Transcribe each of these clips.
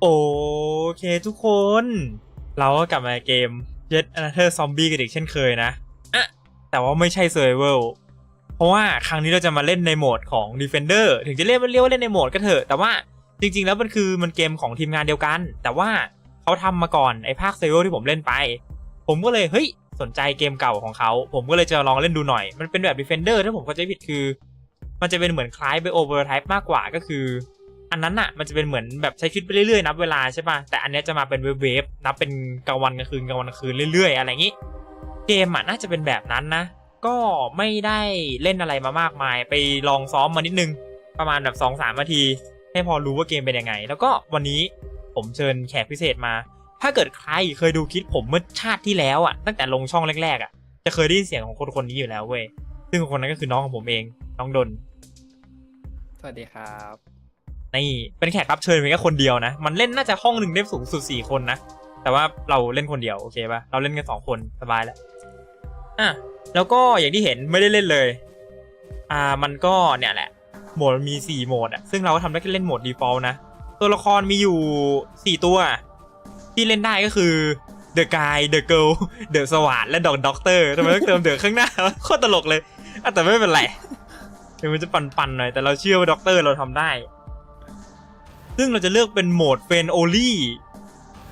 โอเคทุกคน เราก็กลับมาเกม Jet Another Zombie กันอีกเช่นเคยนะอะแต่ว่าไม่ใช่ Survival เพราะว่าครั้งนี้เราจะมาเล่นในโหมดของ Defender ถึงจะเรียกว่าเรียกว่าเล่นในโหมดก็เถอะ แต่ว่าจริง ๆ แล้วมันคือมันเกมของทีมงานเดียวกัน แต่ว่าเขาทำมาก่อนไอ้ภาค Survival ที่ผมเล่นไป ผมก็เลยเฮ้ยสนใจเกมเก่าของเขา ผมก็เลยจะลองเล่นดูหน่อย มันเป็นแบบ Defender ถ้าผมเข้าใจผิดคือ มันจะเป็นเหมือนคล้ายไป Overtype มากกว่าก็คือ อันนั้นอะมันจะเป็นเหมือนแบบใช้ชีวิตไปเรื่อยๆนับเวลาใช่ป่ะแต่อันนี้จะมาเป็นเวฟๆนับเป็นกลางวันกลางคืนกลางวันกลางคืนเรื่อย ๆ อะไรอย่างงี้ เกมอะน่าจะเป็นแบบนั้นนะ ก็ไม่ได้เล่นอะไรมามากมาย ไปลองซ้อมมานิดนึง ประมาณแบบสองสามนาที ให้พอรู้ว่าเกมเป็นยังไง แล้วก็วันนี้ผมเชิญแขกพิเศษมา ถ้าเกิดใครเคยดูคลิปผมเมื่อชาติที่แล้วอะตั้งแต่ลงช่องแรกๆอะจะเคยได้ยินเสียงของคนคนนี้อยู่แล้วเว้ยซึ่งคนนั้นก็คือน้องของผมเอง น้องดน สวัสดีครับ นี่เป็นแขกรับเชิญเพียงแค่คนเดียวนะ มันเล่นน่าจะห้องหนึ่งได้สูงสุดสี่คนนะ แต่ว่าเราเล่นคนเดียวโอเคปะเราเล่นกันสองคนสบายแล้ว อะ แล้วก็อย่างที่เห็นไม่ได้เล่นเลย อ่า มันก็เนี่ยแหละ โหมดมันมีสี่โหมดอะซึ่งเราก็ทำได้แค่เล่นโหมด default นะ ตัวละครมีอยู่สี่ตัว ที่เล่นได้ก็คือ The Guy The Girl The Swat และ Dog Doctor ทำไมต้องเติม The ข้างหน้าโคตรตลกเลยอะแต่ไม่เป็นไรถึงมันจะปั่นๆหน่อยแต่เราเชื่อว่าด็อกเตอร์เราทำได้ ซึ่งเราจะเลือกเป็นโหมดเฟนโอลี่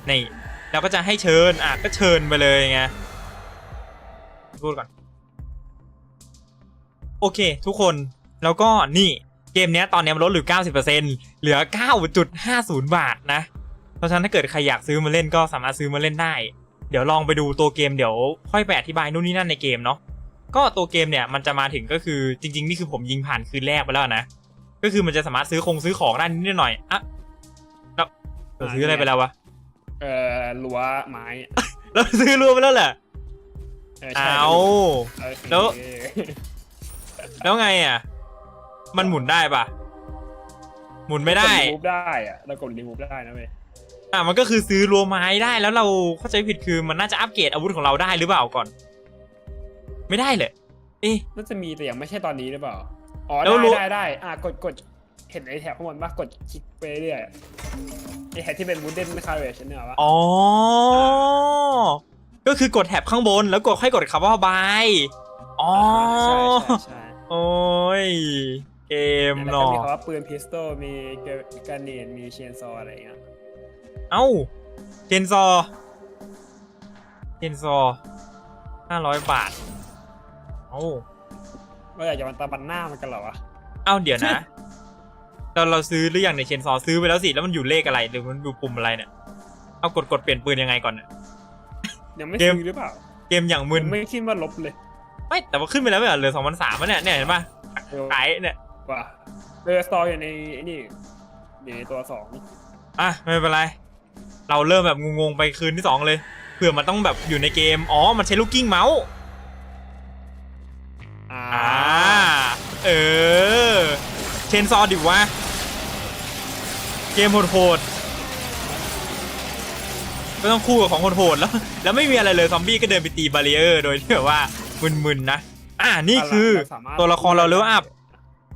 นี่เราก็จะให้เชิญอะก็เชิญไปเลยไงพูดก่อน โอเค ทุกคนแล้วก็นี่เกมเนี้ยตอนเนี้ยมันลดเหลือ 90%เหลือ 9.50 บาทนะ เพราะฉะนั้นถ้าเกิดใครอยากซื้อมาเล่นก็สามารถซื้อมาเล่นได้ เดี๋ยวลองไปดูตัวเกมเดี๋ยวค่อยไปอธิบายนู่นนี่นั่นในเกมเนาะก็ตัวเกมเนี่ยมันจะมาถึงก็คือจริง ๆ นี่คือผมยิงผ่านคืนแรกไปแล้วนะ ก็คือมันจะสามารถซื้อคงซื้อของได้นิดหน่อยอะ เราซื้ออะไรไปแล้ววะ เอ่อรั้วไม้ เราซื้อรวมไปแล้วแหละเออใช่เอาโอเคแล้วแล้วไงอะ มันหมุนได้ปะหมุนไม่ได้ กรีมูฟได้อะเรากดรีมูฟได้นะเว้ยอะมันก็คือซื้อรัวไม้ได้แล้วเราเข้าใจผิดคือมันน่าจะอัปเกรดอาวุธของเราได้หรือเปล่าก่อน ไม่ได้เลยเอ๊ะ น่าจะมีแต่ยังไม่ใช่ตอนนี้หรือเปล่า อ๋อแล้วได้รู้ได้ได้อะกดกด เห็นไอ้แถบข้างบนปะกดคลิกไปเรื่อยไอ้แถบที่เป็นมูดเดนคาร์เวชเนี่ยปะอ๋อ ก็คือกดแท็บข้างบนแล้วกดค่อยกดคำว่าบายอ๋อใช่ใช่ใช่โอ้ยเกมแล้วเนาะก็มีคำว่าปืนพิสโตลมีกระเนนมีเชนซออะไรอย่างเงี้ยเอ้าเจนซอเจนซอห้าร้อยบาทเอ้า ว่าอยากจะมันตาบันหน้ามันกันเหรอวะ เอ้าเดี๋ยวนะ ตอนเราซื้อหรือยังในเชนซอซื้อไปแล้วสิแล้วมันอยู่เลขอะไรหรือมันอยู่ปุ่มอะไรเนี่ยเอากดกดเปลี่ยนปืนยังไงก่อนเนี่ยยังไม่เกมซื้อหรือเปล่า เกมอย่างมึนยังไม่คิดว่าลบเลยไม่แต่ว่าขึ้นไปแล้วไม่เหรอเหลือสองพันสามเนี่ยเนี่ยเห็นปะเออขายเนี่ยว่าเออสตออยู่ในไอ้นี่อยู่ในตัวสองอะไม่เป็นไร เราเริ่มแบบงงๆไปคืนที่สองเลยเผื่อมันต้องแบบอยู่ในเกมอ๋อมันใช้ลูกกิ้งเมาส์อ่าอ่าเออเชนซอดิวะ เกมโหดๆไม่ต้องคู่กับของโหดๆแล้ว แล้วไม่มีอะไรเลยซอมบี้ก็เดินไปตีบารีเออร์โดยที่แบบว่ามึนๆนะ อ่านี่คือเราสามารถตัวละครเราเลเวลอัพ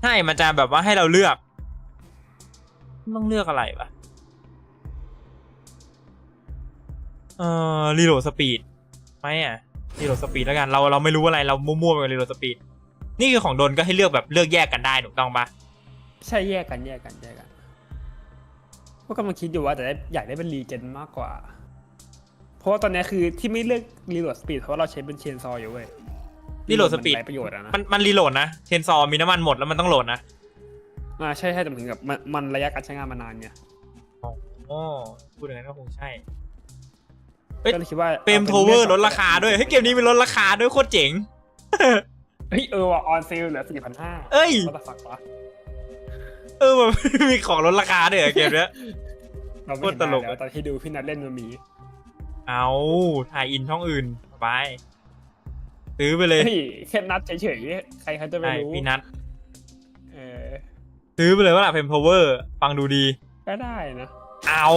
ใช่มันจะแบบว่าให้เราเลือก ต้องเลือกอะไรปะเอ่อรีโหลดสปีดไหมอะรีโหลดสปีดแล้วกันเราเราไม่รู้อะไรเรามั่วๆไปกับรีโหลดสปีดนี่คือของโดนก็ให้เลือกแบบเลือกแยกกันได้ถูกต้องปะใช่แยกกันแยกกันแยกกัน ก็กำลังคิดอยู่ว่าแต่ได้อยากได้เป็นรีเจนมากกว่า เพราะว่าตอนนี้คือที่ไม่เลือกรีโหลดสปีดเพราะว่าเราใช้เป็นเชนซออยู่เว้ยรีโหลดสปีดมันไรประโยชน์อะนะมันมันรีโหลดนะเชนซอมีน้ำมันหมดแล้วมันต้องโหลดนะอ่าใช่ใช่แต่ถึงกับมันมันระยะการใช้งานมานานไงอ๋อพูดอย่างนั้นก็คงใช่ เอ้ย ก็เลยคิดว่าเฟรมโทเวอร์ลดราคาด้วยเฮ้ยเกมนี้มีลดราคาด้วยโคตรเจ๋ง เฮ้ยเออว่ะออนเซลเหลือสี่พันห้าเอ้ย ก็ตะฝักวะ เออมันมีของลดราคาด้วยเหรอเกมเนี้ย เราไม่โคตรตลกเห็นได้แล้วตอนที่ดูพี่นัทเล่นมันมีเอาถ่ายอินช่องอื่นไปซื้อไปเลยเฮ้ยแค่นัดเฉยๆใครเขาจะไปใช่รู้พี่นัทเออซื้อไปเลยว่าล่ะเฟรมโทเวอร์ฟังดูดี ก็ได้นะ เอา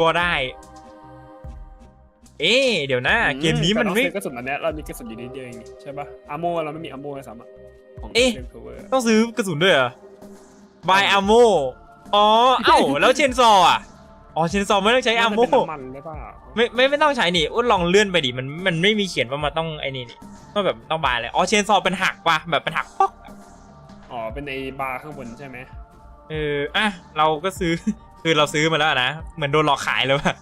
ก็ได้ เอ๊ะเดี๋ยวนะ เกมนี้มันไม่ แต่ต้องซื้อกระสุนอันเนี้ยเรามีกระสุนอยู่นิดเดียวเองนี่ใช่ปะอาโมเราไม่มีอาโมเลยซ้ำอะของเอ๊ะเฟรมโทเวอร์ต้องซื้อกระสุนด้วยเหรอ บายอาโมอ๋อ เอ้า แล้วเชนซออะ อ๋อ เชนซอไม่ต้องใช้อาโมน่าจะเป็นน้ำมันหรือเปล่าไม่ไม่ไม่ต้องใช้นี่อ้วนลองเลื่อนไปดิ มันมันไม่มีเขียนว่ามันต้องไอ้นี่นี่ว่าแบบต้องบายเลย อ๋อ เชนซอเป็นหักว่ะแบบเป็นหักป๊อกอะอ๋อ เป็นไอ้บาร์ข้างบนใช่ไหมเออ อะ เราก็ซื้อ คือเราซื้อมาแล้วอะนะ เหมือนโดนหลอกขายเลยว่ะ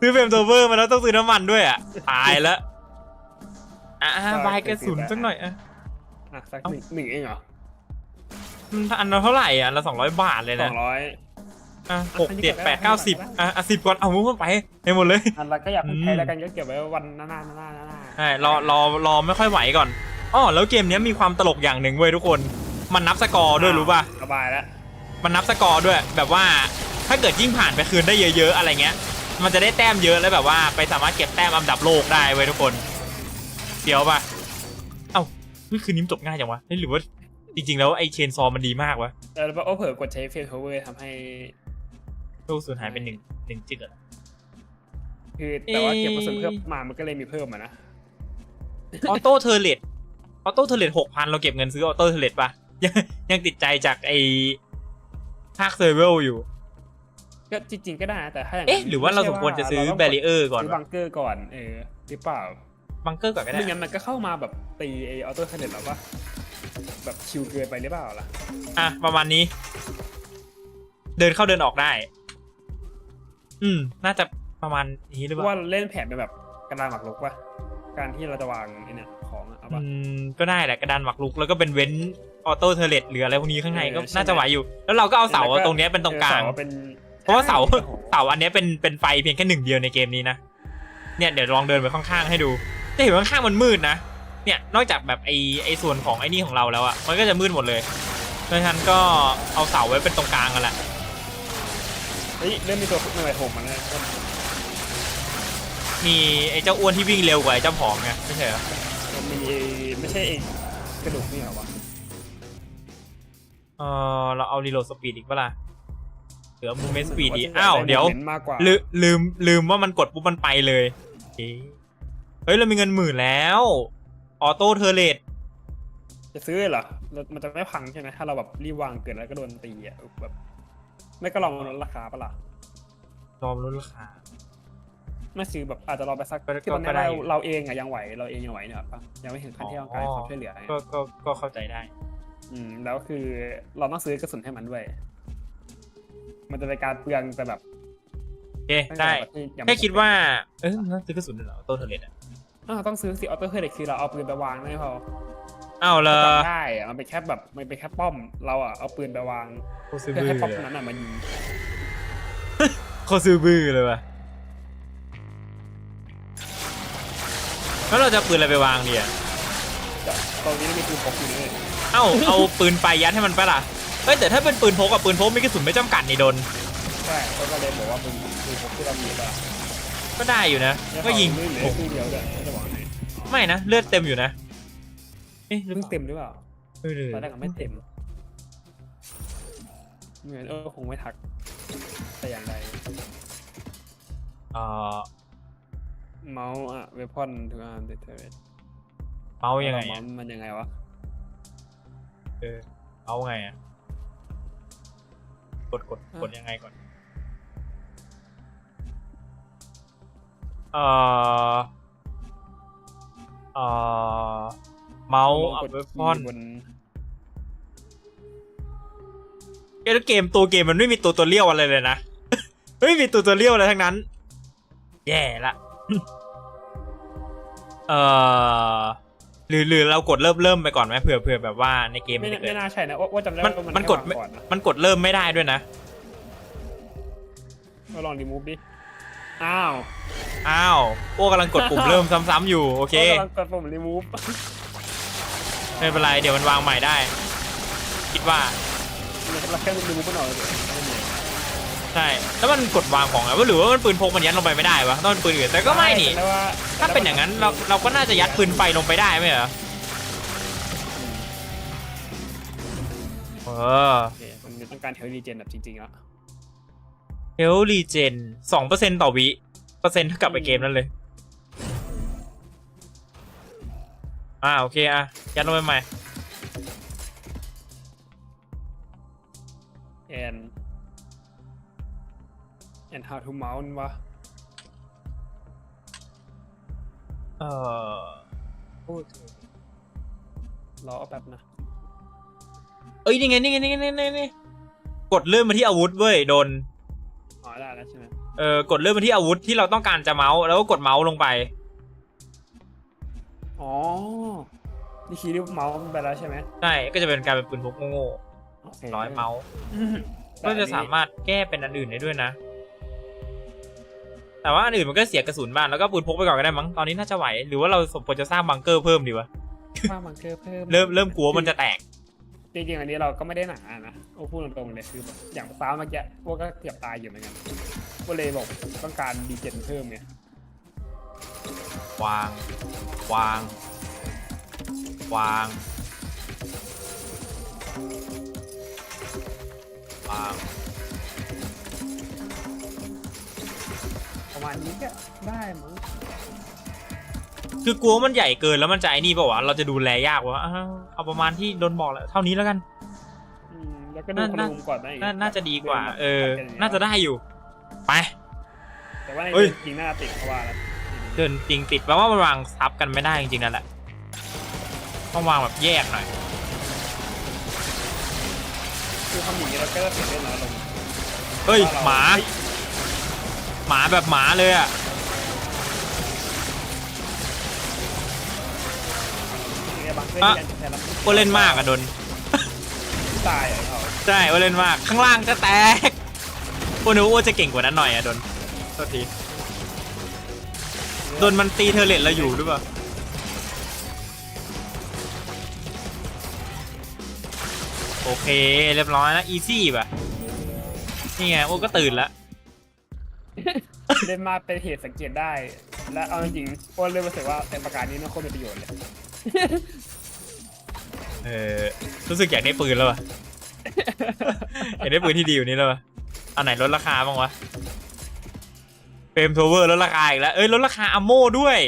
ซื้อเฟรมโซเวอร์มาแล้วต้องซื้อน้ำมันด้วยอะ ตายแล้ว อะบายกระสุนสักหน่อยอะ อะสักหนึ่งหนึ่งเองเหรอ มันอันละเท่าไหร่อะอันละสองร้อยบาทเลยสนะองร้อยอะอะหกอันนี้เจ็ดเก็บไว้แปดให้เก้าหลังสิบได้ปะอะอะสิบก่อนเอามุ้งไปให้หมดเลย อันละก็อยากพูดอืมใช้แล้วกันก็เก็บไว้วันหน้าหน้าหน้าหน้าหน้าใช่รอรอรอไม่ค่อยไหวก่อนอ๋อแล้วเกมเนี้ยมีความตลกอย่างหนึ่งเว้ยทุกคน มันนับสกอร์ด้วยรู้ป่ะ สบายแล้วมันนับสกอร์ด้วย แบบว่าถ้าเกิดยิ่งผ่านไปคืนได้เยอะ ๆ อะไรเงี้ย มันจะได้แต้มเยอะแล้วแบบว่าไปสามารถเก็บแต้มอันดับโลกได้เว้ยทุกคนเดี๋ยวป่ะ เอ้าเฮ้ยคืนนี้มันจบง่ายจังวะเฮ้ยหรือว่า จริงๆ แล้วไอ้เชนซอมันดีมากวะแล้วโอ้เผลอกดใช้เฟลโคเวอร์ทำให้โลกสูญหายเป็นหนึ่งหนึ่งจึกอะคือแต่ว่าเอ๊ะเก็บกระสุนเพิ่มมามันก็เลยมีเพิ่มอะนะออโต้เทอร์เลตออโต้เทอร์เลตหกพันเราเก็บเงินซื้อออโต้เทอร์เลตป่ะยังยังติดใจจากไอ้ภาคเซอร์เวลอยู่ ก็จริง ๆ ก็ได้นะแต่ถ้าอย่างเอ๊ะหรือว่าเราสมควรจะซื้อเาต้งแบรีเออร์ก่อนซื้อบังเกอร์ก่อนเออหรือเปล่าบังเกอร์ก่อนก็ได้ไม่งั้นมันก็เข้ามาแบบตีไอออโต้เทเลตหรอปะ แบบชิวเกินไปหรือเปล่าล่ะ อะ ประมาณนี้ เดินเข้าเดินออกได้ อืม น่าจะประมาณนี้หรือเพเปราะว่าล่าเล่นแผนเป็นแบบกระดานหมากรุกปะการที่เราจะวางไอเนี่ยของอะเอาอืปะมก็ได้แหละกระดานหมักลุกแล้วก็เป็นเว้นออโต้เทอร์เลตหรืออะไรพวกนี้ข้างในเออก็ใช่ น่าจะไหวอยู่ แล้วเราก็เอาเสาแล้วก็ตรงเนี้ยเป็นตรงกลางเออเสเป็นเพราะว่าเสา โอ้โหเสาอันเนี้ยเป็นเป็นไฟเพียงแค่หนึ่งเดียวในเกมนี้นะ เนี่ยเดี๋ยวลองเดินไปข้างๆให้ดู จะเห็นว่าข้างๆมันมืดนะ เนี่ยนอกจากแบบไอไอส่วนของไอนี่ของเราแล้วอะมันก็จะมืดหมดเลยเพราะฉะนั้นก็เอาเสาไว้เป็นตรงกลางกันแหละเฮ้ยเริ่มมีตัวใหม่ๆโผล่มาแล้วมีไอเจ้าอ้วนที่วิ่งเร็วกว่าไอเจ้าผอมไงไม่ใช่เหรอมันมีไม่ใช่เองกระดูกนี่เหรอวะเออเราเอารีโหลดสปีดอีกปะล่ะเหลือมูเมนต์สปีดอีกอ้าวเดี๋ยวน้นมากกว่าลืมลืมลืมว่ามันกดปุ๊บมันไปเลยเอ๊ะเฮ้ยเรามีเงินหมื่นแล้ว ออโต้เทอร์เลตจะซื้อเหรอแล้วมันจะไม่พังใช่ไหมถ้าเราแบบรีบวางเกินแล้วก็โดนตีอะแบบไม่ก็ลองลดราคาปะล่ะรอมลดราคาไม่ซื้อแบบอาจจะรอไปสักก็ที่ตอนนี้ก็ได้เราอยู่เราเองอะยังไหวเราเองยังไหวเนี่ยปะยังไม่ถึงขั้นที่ต้องการอ๋อความช่วยเหลือไงก็ก็ก็เข้าใจได้ อืมแล้วคือเราต้องซื้อกระสุนให้มันด้วย มันจะเป็นการเปลืองแต่แบบโอเคตั้งได้แต่แบบที่ยังไม่แค่คิดว่าเออน่าซื้อกระสุนด้วยเหรอต้นเทเลตอะ อ้าวต้องซื้อสิออโต้เครดิตคือเราเอาปืนไปวางไม่พออ้าวเลจำยได้อะมันเป็นแค่แบบมันเป็นแค่ป้อมเราอะเอาปืนไปวางโคซื้อเพื่อบื้ให้อป้อมเลยนั้นอะมายิงโคซื้อบื้อเลยว่ะแล้วเราจะเอาปืนอะไรไปวางดีอะตรงนี้ไม่มีปืนพกอยู่เลยเอ้า เอาปืนไปยัดให้มันไปะล่ะเฮ้ยแต่ถ้าเป็นปืนพกกับปืนพกมีกระสุนไม่จำกัดนี่โดน ใช่เขาก็เลยบอกว่าปืนปืนพกที่เรามีอะก็ได้อยู่นะ ก็ยิง ไม่เหลือคู่เดียวด้วย ไม่ได้บอกให้ไม่นะ เลือดเต็มอยู่นะเอ๊ะหรือเพิ่งเปล่าเต็มหรือเปล่าเออหรือตอนแรกก็ไม่เต็ม เหมือนเออคงไม่ทัก แต่อย่างใดเอ่อเมาส์อะเวพอนถึงอ่านเดเทอร์เมาส์ยังไงเมาอะส์มันยังไงวะ เออเอาไงอะ กดกดกดยังไงก่อน เอ่อ เอ่อเมาส์อัพกดเวพอนบนเกมเกมตัวเกมมันไม่มีตัวตัวเลี้ยวอะไรเลยนะ ไม่มีตัวตัวเลี้ยวอะไรทั้งนั้น แย่ละเอ่อหรือหรือเรากดเริ่มเริ่มไปก่อนไหมเผื่อเผื่อแบบว่าในเกมไม่มันจะเกิไม่ดน่าใช่นะว่าว่าจำได้มันว่ามันมันกดให้วางก่อนนะมันกดเริ่มไม่ได้ด้วยนะเราลองรีมูฟดิ อ้าวอ้าว โอ้กำลังกดปุ่มเริ่มซ้ำๆอยู่ โอเค กำลังกดปุ่มรีมูฟไม่เป็นไร เดี๋ยวมันวางใหม่ได้ คิดว่า เราแค่รีมูฟมันออกเลยไม่มีใช่ แล้วมันกดวางของอะหรือว่ามันปืนพกมันยัดลงไปไม่ได้วะต้องเป็นปืนอื่น แต่ก็ไม่นี่ แต่ว่าถ้าเป็นอย่างนั้นเราเราก็น่าจะยัดปืนไฟลงไปได้ไหมเหรอ เออ โอเคมันต้องการเทลรีเจนแบบจริงๆแล้ว เฮลรีเจนสองเปอร์เซ็นต่อวิเปอร์เซ็นต์เท่ากับไอเกมนั้นเลย อ่าโอเคอะ ยัดลงไปใหม่แอน and how to mount วะเออพูดถึงรอแป๊บนะ เอ้ยนี่ไงนี่ไง นี่ไง นี่ไงนี่ไงกดเลื่อนมาที่อาวุธเว้ย โดน อ๋อได้แล้วใช่ไหมเออกดเลื่อนมาที่อาวุธที่เราต้องการจะเมาส์แล้วก็กดเมาส์ลงไป อ๋อ นี่คีย์รูปเมาส์ไปแล้วใช่ไหมใช่ ก็จะเป็นการเป็นปืนพกโง่โเคๆร้อยเมาส์อืมก็จะสามารถแก้เป็นอันอื่นได้ด้วยนะ แต่ว่าอันอื่นมันก็เสียกระสุนบ้างแล้วก็ปืนพกไปก่อนก็ได้มั้ง ตอนนี้น่าจะไหว หรือว่าเราสมควรจะสร้างบังเกอร์เพิ่มดีวะว่ามันเพิ่มเพิ่มเริ่มเริ่มกลัวมันจะแตก จริงๆอันนี้เราก็ไม่ได้หนานะโอ้พูดตรงๆเลยคือแบบอย่างฟ้าเมื่อกี้พวกก็เกือบตายอยู่เหมือนกันก็เลยบอกต้องการดีเจนเพิ่มไงวาง วาง วาง วาง ประมาณนี้ก็ได้มั้ง คือกลัวมันใหญ่เกินแล้วมันจะไอ้นี่เปล่าวะ เราจะดูแลยากวะอ้าวเอาประมาณที่โดนบอกแล้วเท่านี้แล้วกัน อืมแล้วก็ดูน่าขนมก่อนได้อีกน่าน่าจะดีกว่า เออแบบน่าจะได้อยู่ ไป แต่ว่าในเฮ้ย จริงๆน่าติดเพราะว่าแล้วเดินจริงติดแปลว่ามันวางซับกันไม่ได้จริงๆนั่นแหละ ต้องวางแบบแยกหน่อย คือทำอย่างนี้เราก็จะเสียเล่นน้อยลงเฮ้ยว่รหมา หมาแบบหมาเลยอะ บางเพื่อนอะที่อันจะแทนรับก็เล่นมากอะโดน ตายอะเขาใช่ว่าเล่นมาก ข้างล่างจะแตกโอ้นึกว่าอ้วนจะเก่งกว่านั้นหน่อยอะโดนโทษทีโดนมันตีเธอเลทเราอยู่หรือเปล่าโอเค เรียบร้อยแล้วอีซี่ป่ะ นี่ไงโอ้ก็ตื่นแล้ว เล่นมาเป็นเหตุสังเกตได้ และเอาจริงๆโอ้เริ่มรู้สึกว่าแต่ประการนี้มันโคตรมีประโยชน์เลย เออรู้สึกอยากได้ปืนแล้ววะอยากได้ปืนที่ดีอยู่านี้แล้ววะเอาไหนลดราคาบ้างวะเฟรมโทเวอร์ลดราคาอีกแล้ว เอ้ยลดราคาอัมโมด้วย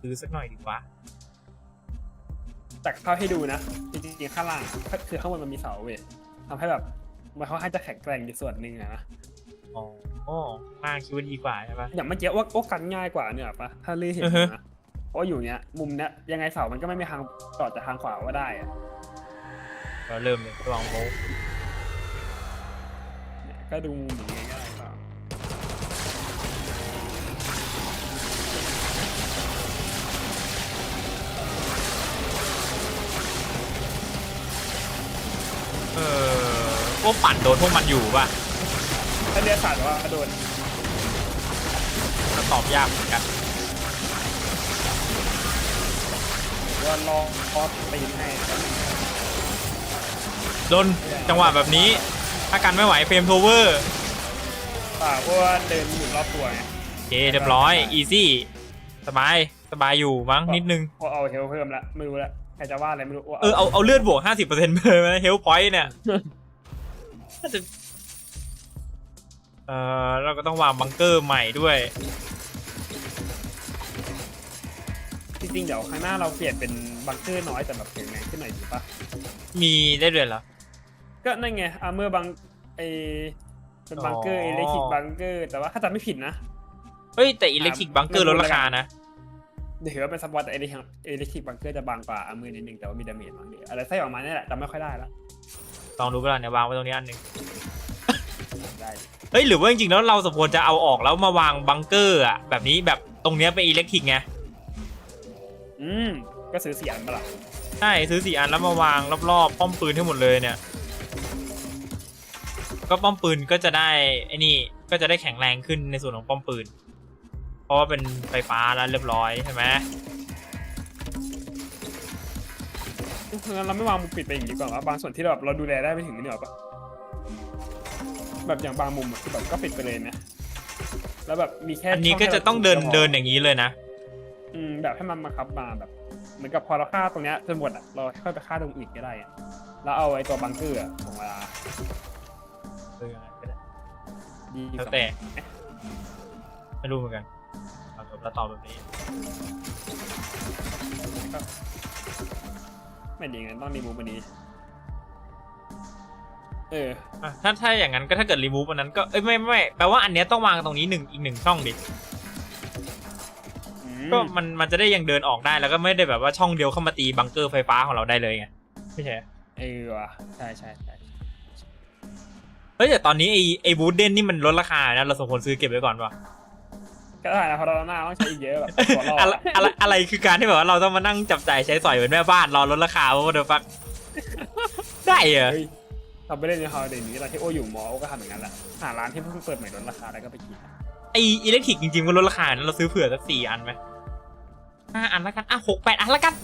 ซื้อสักหน่อยดีกว่าจากเข้าให้ดูนะ จริงๆข้างล่างคือข้างบนมันมีเสาเว้ยทำให้แบบมันค่อนข้างจะแข็งแกร่งอยู่ส่วนหนึ่งอะนะ อ๋ออ๋อมากคิดว่าดีกว่าใช่ปะอย่างเมื่อกี้ว่าโอ้กันง่ายกว่าเนี่ยปะถ้าเลื่อยเห็นอือฮึนะเพราะอยู่เนี้ยมุมเนี้ยยังไงเสามันก็ไม่มีทางต่อจากทางขวาว่าได้อะเราเริ่มเลยลองโมเนี่ยก็ดูมุมอย่างนี้ก็ได้เปล่าเออพวกปั่นโดนพวกมันอยู่ป่ะ ถ้าเลือดขาดว่าโดนก็ตอบยากเหมือนกันหรือว่าลองคอสตีนให้โดนจังหวะแบบนี้ ถ้ากันไม่ไหวเฟรมโทเวอร์ป่าเพราะว่าเดินหมุนรอบตัวไงโอเคเรียบร้อย อีซี่ สบาย สบายอยู่มั้งนิดนึง พอเอาเฮลเพิ่มละไม่รู้ละใครจะว่าอะไรไม่รู้ว่าเออเอาเอาเลือดบวกห้าสิบเปอร์เซ็นต์เลยไหมเฮลพอยต์เนี่ยน่าจะ เออเราก็ต้องวางบังเกอร์ใหม่ด้วย จริงๆเดี๋ยวข้างหน้าเราเปลี่ยนเป็นบังเกอร์น้อยแต่แบบแข็งแรงขึ้นหน่อยดีปะมีได้ด้วยเหรอ ก็นั่นไงอาร์เมอร์บังไอเป็นบังเกอร์อ๋อเอเล็กทริกบังเกอร์แต่ว่าถ้าจำไม่ผิดนะ เฮ้ย แต่อิเล็กทริกบังเกอร์ลดราคานะ เดี๋ยวถือว่าเป็นสปอตแต่เอเล็กเอเล็กทริกบังเกอร์จะบางกว่าอาร์เมอร์นิดนึงแต่ว่ามีดาเมจบางเดียวอะไรไส้ออกมาเนี่ยแหละจำไม่ค่อยได้ละลองดูเปล่าเนี่ยวางไว้ตรงนี้อันหนึ่งได้ดิ เฮ้ยหรือว่าจริงๆแล้วเราสมควรจะเอาออกแล้วมาวางบังเกอร์อะแบบนี้แบบตรงเนี้ยเป็นอิเล็กทริกไงอืมก็ซื้อเสียงปะล่ะใช่ซื้อสี่อันแล้วมาวางรอบๆป้อมปืนให้หมดเลยเนี่ย ก็ป้อมปืนก็จะได้ไอ้นี่ก็จะได้แข็งแรงขึ้นในส่วนของป้อมปืน เพราะว่าเป็นไฟฟ้าแล้วเรียบร้อยใช่ไหมงั้นเราไม่วางมุมปิดไปอย่างนี้ก่อนว่าบางส่วนที่เราแบบเราดูแลได้ไม่ถึงนี่หรอปะ แบบอย่างบางมุมอะคือแบบก็ปิดไปเลยนะ แล้วแบบมีแค่อันนี้ก็ช่ให้จะต้องเดินราเดินอย่างนี้เลยนะ อืมแบบให้มันมาคับมาแบบเหมือนกับพอเราฆ่าตรงเนี้ยจนหมดอะเราค่อยไปฆ่าตรงอื่นก็ได้อะแล้วเอาไอ้ตัวบังเกอร์อะของเวลาเอออะไรก็ได้ดีแล้วแต่ ไม่รู้เหมือนกันเอาจบแล้วตอบแบบนี้ไม่ดีงั้นต้องรีมูฟอันนี้ เอออะถ้าถ้าอย่างนั้นก็ถ้าเกิดรีมูฟอันนั้นก็เอ้ยไม่ไม่ไม่แปลว่าอันเนี้ยต้องวางตรงนี้หนึ่งอีกหนึ่งช่องดิอืมก็มันมันจะได้ยังเดินออกได้แล้วก็ไม่ได้แบบว่าช่องเดียวเข้ามาตีบังเกอร์ไฟฟ้าของเราได้เลยไงไม่ใช่เออว่ะใช่ใช่ใช่เฮ้ยแต่ตอนนี้ไอไอบูธเดนนี่มันลดราคานะเราสมควรซื้อเก็บไว้ก่อนป่ะก็ได้นะเพราะเราหน้าต้องใช้อีกเยอะแบบตัวรอดอะไรอะไรอะไรคือการที่แบบว่าเราต้องมานั่งจับจ่ายใช้สอยเหมือนแม่บ้านรอลดราคาว่าเดี๋ยวฟักได้เหรอ เฮ้ยเราไปเล่นในฮอลเดย์นี้เราที่โออยู่มอโอก็ทำอย่างนั้นแหละหาร้านที่เพิ่งเปิดใหม่ลดราคาแล้วก็ไปกินไออิเล็กทริกจริงๆก็ลดราคานะเราซื้อเผื่อสักสี่อันไหมห้าอันแล้วกันอะหกแปดอันแล้วกัน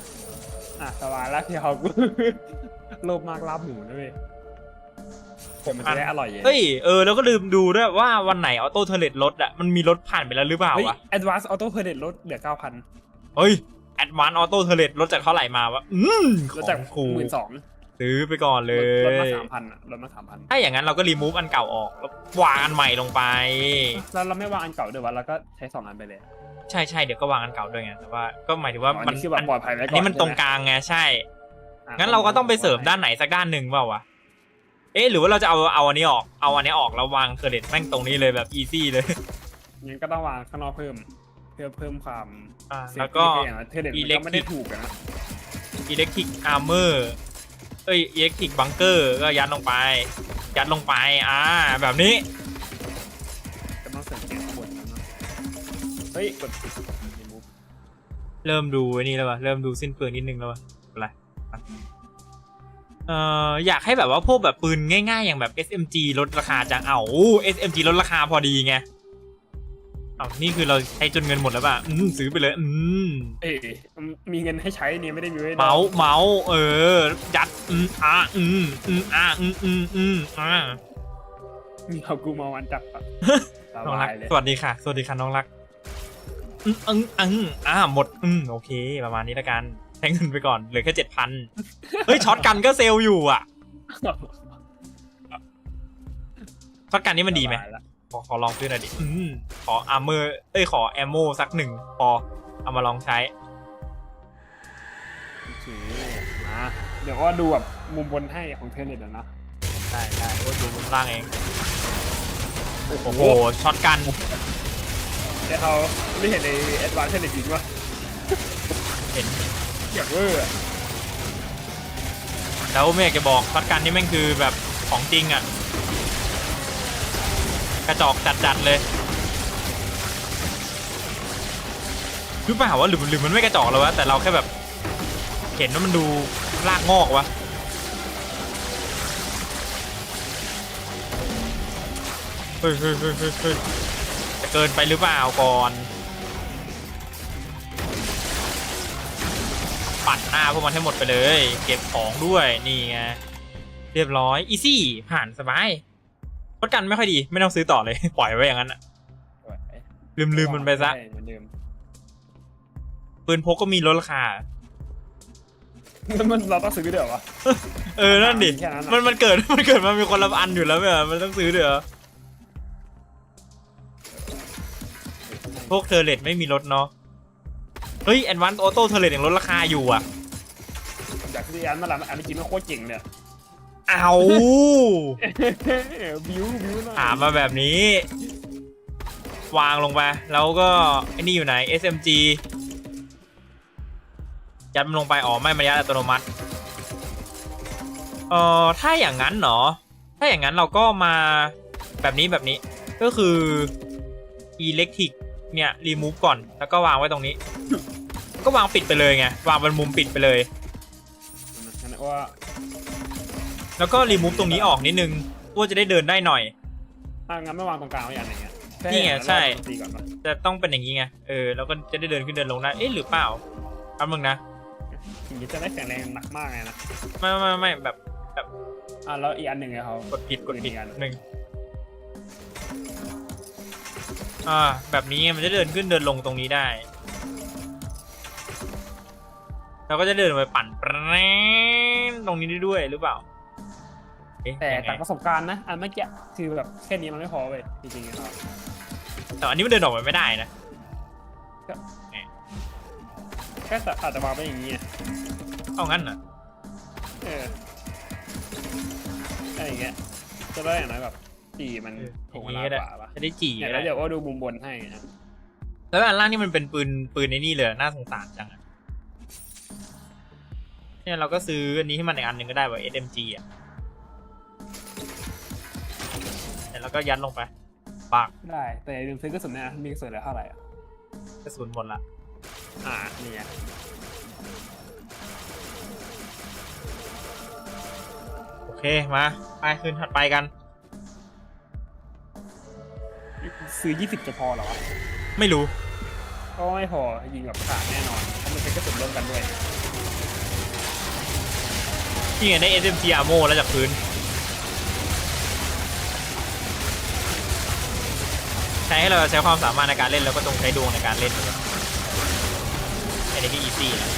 อะสบายแล้วที่เขากูโลภมากลาบหมูด้วยเวยผมมันจะได้อร่อยเย็นเฮ้ยเออแล้วก็ลืมดูด้วยว่าวันไหนออโต้เทเลตลดอะมันมีลดผ่านไปแล้วหรือเปล่าเฮ้ยวะ Advanced Auto p i l o t ลดเหลือเก้าพันเฮ้ยแอดวานออโต้เทเลตลดจากเท่าไหร่มาวะอืมขลดอจากงครูหมื่นสอง ซื้อไปก่อนเลลดมายสามพันลดมาสามพันถ้าอย่างนั้นเราก็รีมูฟอันเก่าออกแล้ววางอันใหม่ลงไปแล้วเราไม่วางอันเก่าด้วยวะเราก็ใช้สองอันไปเลย ใช่ใช่เดี๋ยวก็วางอันเก่าด้วยไงแต่ว่าก็หมายถึงว่าอ๋ออันมันนี้คือแบบปลอดภัยไว้ก่อนอันนี้มันตรงกลางไงใช่อะงั้นเราก็ต้องไปเสริมด้านไหนสักด้านหนึ่งเปล่าวะเอ๊ะหรือว่าเราจะเอาเอาอันนี้ออกเอาอันนี้ออกแล้ววางเครดิตแม่งตรงนี้เลยแบบอีซี่เลยงั้นก็ต้องวางข้างนอกเพิ่มเพื่อเพิ่มความอ่าเซฟแล้วก็ตี้ให้อย่างนั้นเทเด็ดมันก็ไม่ได้ Electric ถูกอะนะอิเล็กทริกอาร์เมอร์ เอ้ยอิเล็กทริกบังเกอร์ก็ยัดลงไป ยัดลงไปอ่าแบบนี้ก็ต้องเสริมเกมข้างบนนะเนอะเฮ้ยกด remove เริ่มดูไอ้นี่แล้ววะเริ่มดูสิ้นเปลืองนิดนึงแล้ววะอะไรอะเอ่ออยากให้แบบว่าพวกแบบปืนง่ายๆ อย่างแบบ SMG ลดราคาจังเอาอู้ SMG ลดราคาพอดีไง เอานี่คือเราใช้จนเงินหมดแล้วป่ะอืมซื้อไปเลย อืมเอ้ยมีเงินให้ใช้นี่ไม่ได้มีไว้เมาส์เมาส์เออ ยัด อืมอ่าอืมอืมอ่าอืมอืมอืมอ่ามีเอากูมาวันจับอะสน้องรับากยเลยสวัสดีค่ะ สวัสดีค่ะน้องรักอืมอืมอืมอ่าหมด อืมโอเค ประมาณนี้ละกันใช้เงินไปก่อนเหลือแค่เจ็ดพันเฮ้ยช็อตกันก็เซลล์อยู่อะช็อตกันนี่มันดีไหมสบายละ ขอขอลองซื้อหน่อยดิอืมขออาร์เมอร์เอ้ยขอแอมโมสักหนึ่งพอเอามาลองใช้ โอเคมาเดี๋ยวว่าดูแบบมุมบนให้ของเทเน็ตอะนะได้ได้ก็ดูมุมล่างเอง โอ้โหช็อตกันเดี๋ยวเขาไม่เห็นในแอดวานซ์เทเน็ตจริงวะเห็นอย่างเวอร์อะแล้วไม่อยากจะบอกช็อตกันนี่แม่งคือแบบของจริงอะ กระจอกจัดๆเลยรู้เปล่าว่าหรือหรือมันไม่กระจอกแล้ววะแต่เราแค่แบบ เห็นว่ามันดูรากงอกวะเฮ้ยเฮ้ยเฮ้ยเฮ้ยเฮ้ยจะเกินไปหรือเปล่าก่อน ปัดหน้าพวกมันให้หมดไปเลย เก็บของด้วยนี่ไงเรียบร้อยอีซี่ผ่านสบาย รถกันไม่ค่อยดี ไม่ต้องซื้อต่อเลย ปล่อยไว้อย่างนั้นอะสวยลืมลืมมันไปซะใช่เหมือนเดิมปืนพกก็มีลดราคามันเราต้องซื้อด้วยเหรอวะเออ นั่นดิแค่นั้นอะมันมันเกิด มันเกิดมามีคนละอันอยู่แล้วไม่เหรอมันต้องซื้อเด้อพวกเทอร์เลตไม่มีลดเนาะ เฮ้ยแอนวันออโต้เทอร์เลตยังลดราคาอยู่อะ จากที่อันมาละอันเมื่อกี้มันโคตรเจ๋งเลยอะ เอาบิวบิวหน่อยถามมาแบบนี้ วางลงไป แล้วก็ไอ้นี่อยู่ไหน SMG ยัดมันลงไปอ๋อไม่มันยัดอัตโนมัติเอ่อถ้าอย่างนั้นเนาะถ้าอย่างนั้นเราก็มาแบบนี้แบบนี้ ก็คือ electric เนี่ยรีมูฟก่อนแล้วก็วางไว้ตรงนี้ ก็วางปิดไปเลยไงวางเป็นมุมปิดไปเลยงั้นว่า แล้วก็รีมูฟตรงนี้ออกนิดนึงเพื่อจะได้เดินได้หน่อยอะงั้นไม่วางตรงกลางไว้อย่างไรเงี้ยนี่ไงใช่แล้วเราตีก่อนปะจะต้องเป็นอย่างนี้ไง เออแล้วก็จะได้เดินขึ้นเดินลงได้ เอ๊ะหรือเปล่าแป๊บนึงนะอย่างนี้จะได้แข็งแรงหนักมากเลยนะ ไม่ไม่ไม่แบบอะแล้วอีกอันหนึ่งไงเขากดผิดกดผิดอีกอันหนึ่งอ่าแบบนี้มันจะเดินขึ้นเดินลงตรงนี้ได้ เราก็จะเดินไปปั่นแปรนตรงนี้ได้ด้วยหรือเปล่า เอ๊ะแต่ยังไงจากประสบการณ์นะ อันเมื่อกี้คือแบบแค่นี้มันไม่พอเว้ยจริงๆนะครับแต่อันนี้มันเดินออกไปไม่ได้นะ แค่แต่อาจจะวางไปอย่างนี้ไงเอางั้นเหรอเออเออย่างเงี้ยจะได้อย่างน้อยแบบจีมันเออถูกอเวย่างลานี้ก็ได้กว่าปะจะได้จี่เนี่ยก็แล้วได้เดี๋ยวว่าดูมุมบนให้นะแล้วอันล่างนี่มันเป็นปืนปืนในนี่เลยน่าสงสารจังอะเนี่ยเราก็ซื้ออันนี้ให้มันอีกอันหนึ่งก็ได้ว่า SMG อะ เนี่ยแล้วก็ยัดลงไปปากได้ แต่อย่าลืมซื้อกระสุนนะ มีกระสุนเหลือเท่าไหร่อะกระสุนหมดละอ่านี่ไงโอเคมาไปขึ้นถัดไปกัน ซื้อยี่สิบจะพอเหรอวะ ไม่รู้ก็ไม่พอยิงแบบขาดแน่นอนเพราะมันใช้กระสุนร่วมกันด้วย นี่ไงได้ SMG ammo แล้วจากพื้น ใช้ให้เราใช้ความสามารถในการเล่นแล้วก็ต้องใช้ดวงในการเล่นด้วยอันนี้ก็ easy นะ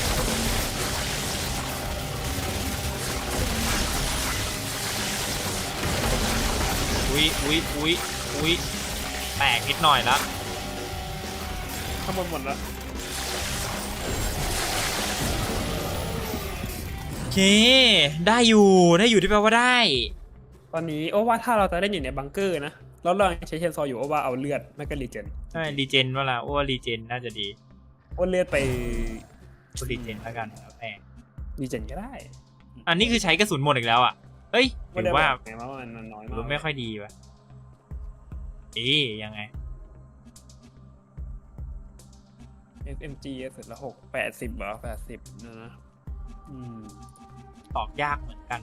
อุ้ยอุ้ยอุ้ยอุ้ยแตกนิดหน่อยแล้วข้างบนหมดแล้วโอเค ได้อยู่ ได้อยู่ที่แปลว่าได้ ตอนนี้โอ้ว่าถ้าเราจะเล่นอยู่ในบังเกอร์นะ แล้วเรายังใช้เชนซออยู่โอ้ว่าเอาเลือดไม่ก็รีเจนใช่รีเจนว่าล่ะอ้ว่ารีเจนน่าจะดีโอ้เลือดไปกูรีเจนแล้วกันแล้วแต่รีเจนก็ได้ อันนี้คือใช้กระสุนหมดอีกแล้วอะเฮ้ยไม่ถืได้อว่าบอกไงว่ามันมันน้อยถืมาอกว่าไม่ค่อยดีว่ะเอ๊ยยังไงเอ็มจีเสร็จแล้วหกแปดสิบเหรอแปดสิบนะนะอืมตอบยากเหมือนกัน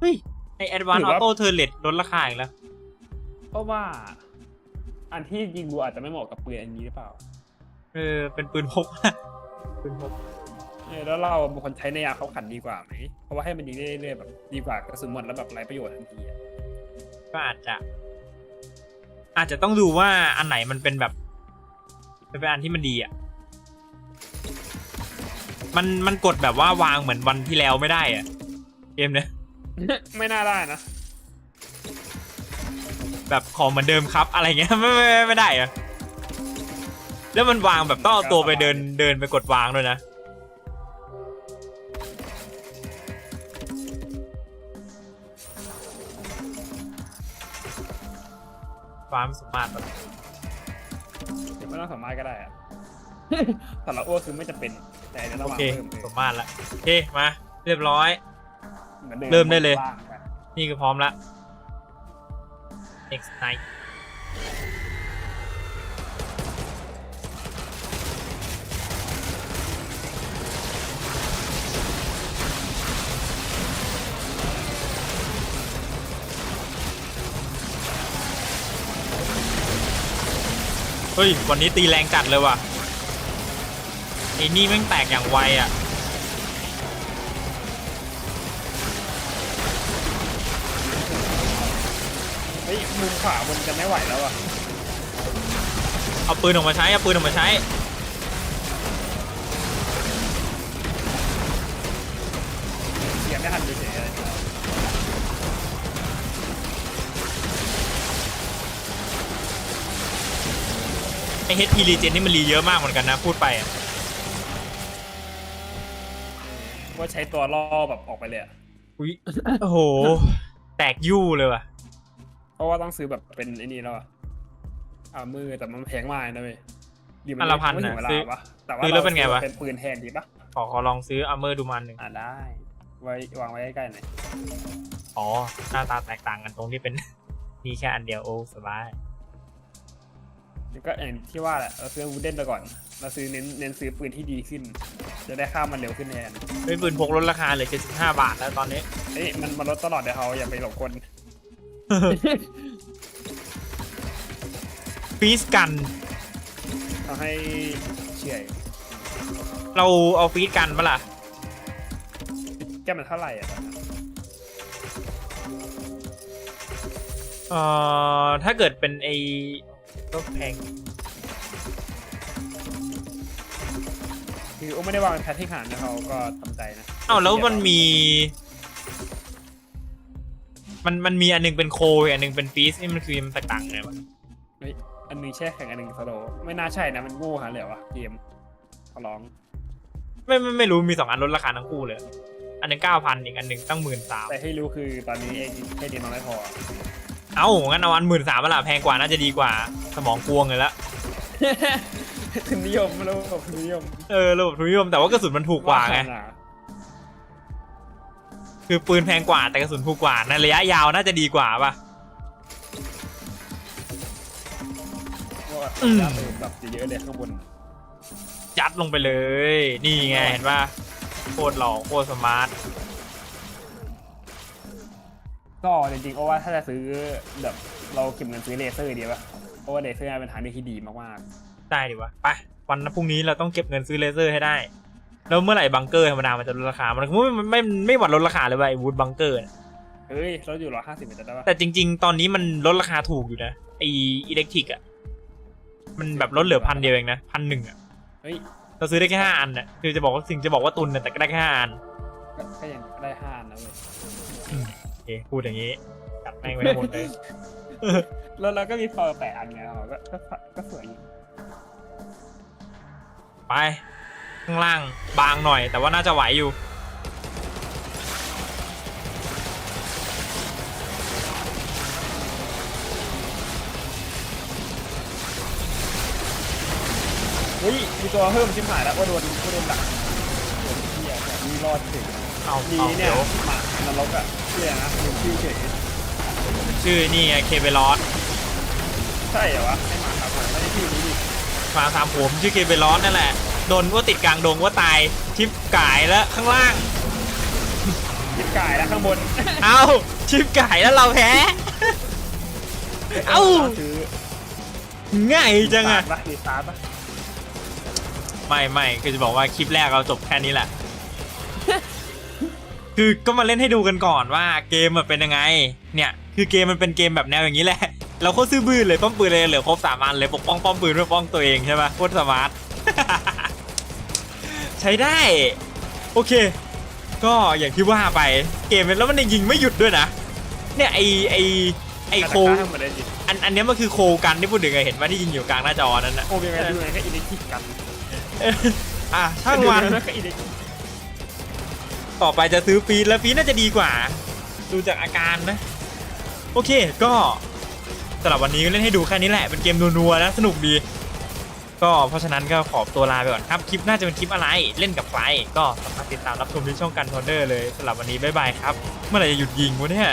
เฮ้ย ไอ Advanced Auto Turret ลดราคาอีกแล้ว เพราะว่า อันที่ยิงบัวอาจจะไม่เหมาะกับปืนอันนี้หรือเปล่า เออ เป็นปืนพกปืนพกเออแล้วเราบางคนใช้ในยามเขาขันดีกว่าไหม เพราะว่าให้มันยิงได้เรื่อยๆแบบดีกว่ากระสุนหมดแล้วแบบไร้ประโยชน์ทันทีอะก็อาจจะ อาจจะต้องดูว่าอันไหนมันเป็นแบบเป็นอันที่มันดีอะ มันมันกดแบบว่าวางเหมือนวันที่แล้วไม่ได้อะ เกมเนี้ย ไม่น่าได้นะ แบบของเหมือนเดิมครับ อะไรเงี้ยไม่ไม่ไม่ไม่ได้อะแล้วมันวางแบบต้องเอาตัวไปเดินเดินไปกดวางด้วยนะ ความสามารถแบบเดี๋ยวไม่ต้องสามารถก็ได้อะแต่ละอ้วกคือไม่จะเป็น แต่อันนี้โอเราวางเคเพิ่มเลยสมมาตรละโอเคมา เรียบร้อย หอนดิเริ่มได้เลย บ้างกันนี่คือพร้อมละ next night เฮ้ย วันนี้ตีแรงจัดเลยว่ะไอ้นี่แม่งแตกอย่างไวอะ ฮ้ยมุมขวามันจะไม่ไหวแล้วอะเอาปืนออกมาใช้ เอาปืนออกมาใช้ เสียไม่ทันเฉยๆเลยไอเฮดพีรีเจนนี่มันรีเยอะมากเหมือนกันนะ พูดไปอะว่าใช้ตัวล่อแบบออกไปเลยอะ อุ้ย โอ้โห แตกยู่เลยว่ะ เพราะว่าต้องซื้อแบบเป็นไอ้นี่แล้วอะอ่ามือแต่มันแพงมากนะเว้ยดีมัอันละพันไม่ถึงน่ะเวลาซื้อปะแต่ว่าซื้อแล้วเป็นไงวะ เป็นปืนแทนดีปะขอขอลองซื้ออัมเมอร์ดูมันหนึ่งอ่าได้ ไว้วางไว้ใกล้ๆหน่อยอ๋อ หน้าตาแตกต่างกันตรงที่เป็นมีแค่อันเดียวโอ้สบาย แล้วก็อย่างที่ว่าแหละเราซื้อวูดเด้นไปก่อน เราซื้อเน้นเน้นซื้อปืนที่ดีขึ้น จะได้ข้ามมันเร็วขึ้นแทน เฮ้ยปืนพกลดราคาเหลือ75 บาทแล้วตอนนี้เฮ้ยมันมันลดตลอดเดี๋ยวเขาอย่าไปหลงกล ฟีสกันทำให้เฉื่อยเราเอาฟีสกันปะล่ะ แก้มันเท่าไหร่อะเอ่อ ถ้าเกิดเป็นไอก็แพง คือโอ้ไม่ได้วางเป็นแพทที่หารนะเขาก็ทำใจนะ เอ้าแล้วมันมี มันมันมีอันหนึงเป็นโคอีกอันหนึงเป็นฟีสนี่มันคือมันแตกต่างไงวะเฮ้ยอันหนึงแช่แข็งอันหนึงสโลว์ไม่น่าใช่นะมันโง่หาเลยวะเกมขอร้องไม่ไม่ไม่รู้มีสองอันลดราคาทั้งคู่เลย อันหนึงเก้าพันอีกอันหนึ่งตั้งหมื่นสามแต่ให้รู้คือตอนนี้เองแค่นี้มันไม่พอเอ้างั้นเอาอันหมื่นสามมาละแพงกว่าน่าจะดีกว่า สมองกวงเลยละทุนนิยมไม่รู้แบบทุนนิยมเออระบบทุนนิยมแต่ว่ากระสุนมันถูกกว่าไง ขนด คือปืนแพงกว่าแต่กระสุนถูกกว่าในระยะยาวน่าจะดีกว่าป่ะว่าอืมเติมแบบเยอะๆเลยข้างบนยัดลงไปเลย นี่ไงเห็นป่ะโคตรหล่อโคตรสมาร์ทก็จริงๆโอ้ว่าถ้าจะซื้อแบบเราเก็บเงินซื้อเลเซอร์ดีป่ะเพราะว่าเลเซอร์เป็นทางเลือกที่ดีมากได้ดีวะไปวันพรุ่งนี้เราต้องเก็บเงินซื้อเลเซอร์ให้ได้ แล้วเมื่อไหร่บังเกอร์ธรรมดามันจะลดราคา มันไม่ไม่ไม่ไม่หวัดลดราคาเลยว่ะไอ้วูดบังเกอร์ๆเฮ้ยเราอยู่ร้อยห้าสิบเมตรได้ป่ะแต่จริง ๆ ตอนนี้มันลดราคาถูกอยู่นะไออิเล็กทริกอะมันแบบลดเหลือพันเดียวเองนะพันหนึ่งอะเฮ้ยเราซื้อได้แค่ห้าอันน่ะคือจะบอกว่าสิ่งจะบอกว่าตุนน่ะแต่ก็ได้แค่ห้าอันก็ก็ยังได้ห้าอันนะเว้ยโอเคพูดอย่างนี้จัดแม่งไว้ทั้งหมดเลยแล้วเราก็มีพอแปดอันไงเราก็ก็ก็สวยอยู่ไป ข้างล่างบางหน่อย แต่ว่าน่าจะไหวอยู่เฮ้ยมีตัวเพิ่มชิมหายแล้วว่าโดนว่าโดนดักโดนเที่ยแบบมีรอดถึงเอาดีเอาเนี่เดี๋ยยวหมานรกอะเที่ยนะลืมชื่อเฉยชื่อนี่ไงเคเบลอสใช่เหรอวะให้หมาครับผมไม่ได้ชื่อนี้ดิมาตามผมชื่อเคเบลอสนั่นแหละ โดนว่าติดกลางดงว่าตายชิปกายแล้วข้างล่าง ยิบกายแล้วข้างบนเอาชิปกายแล้วเราแพ้เอ้าซื้อง่ายจังอะปะรีสตาร์ทปะไม่ไม่คือจะบอกว่าคลิปแรกเราจบแค่นี้แหละ คือก็มาเล่นให้ดูกันก่อนว่าเกมมันเป็นยังไง เนี่ยคือเกมมันเป็นเกมแบบแนวอย่างนี้แหละ เราโคตรซื่อบื้อเลยป้อมปืนเลยเหลือครบสามอันเลยปกป้องป้อมปืนเพื่อป้องตัวเองใช่ปะโคตรสมาร์ท ใช้ได้ โอเค ก็อย่างที่ว่าไปเกมแล้วมันยังยิงไม่หยุดด้วยนะ เนี่ยไอไอไอโคทั้งหมดเลยดิอันอันเนี้ยมันคือโคกันที่พูดถึงไงเห็นว่าที่ยิงอยู่กลางหน้าจอนั้นนะโอ้ยยังไงดูไงก็อิเล็กทริกกันเอออะช่างมันดูไก็อิเล็กทริกต่อไปจะซื้อฟีดแล้วฟีดน่าจะดีกว่า ดูจากอาการนะ โอเคก็สำหรับวันนี้ก็เล่นให้ดูแค่นี้แหละเป็นเกมนัวๆนะสนุกดี ก็เพราะฉะนั้นก็ขอตัวลาไปก่อนครับ คลิปน่าจะเป็นคลิปอะไรเล่นกับใครก็สามารถติดตามรับชมที่ช่องกันทอนเดอร์เลยสำหรับวันนี้บ๊ายบายครับ เมื่อไหร่จะหยุดยิงวะเนี่ย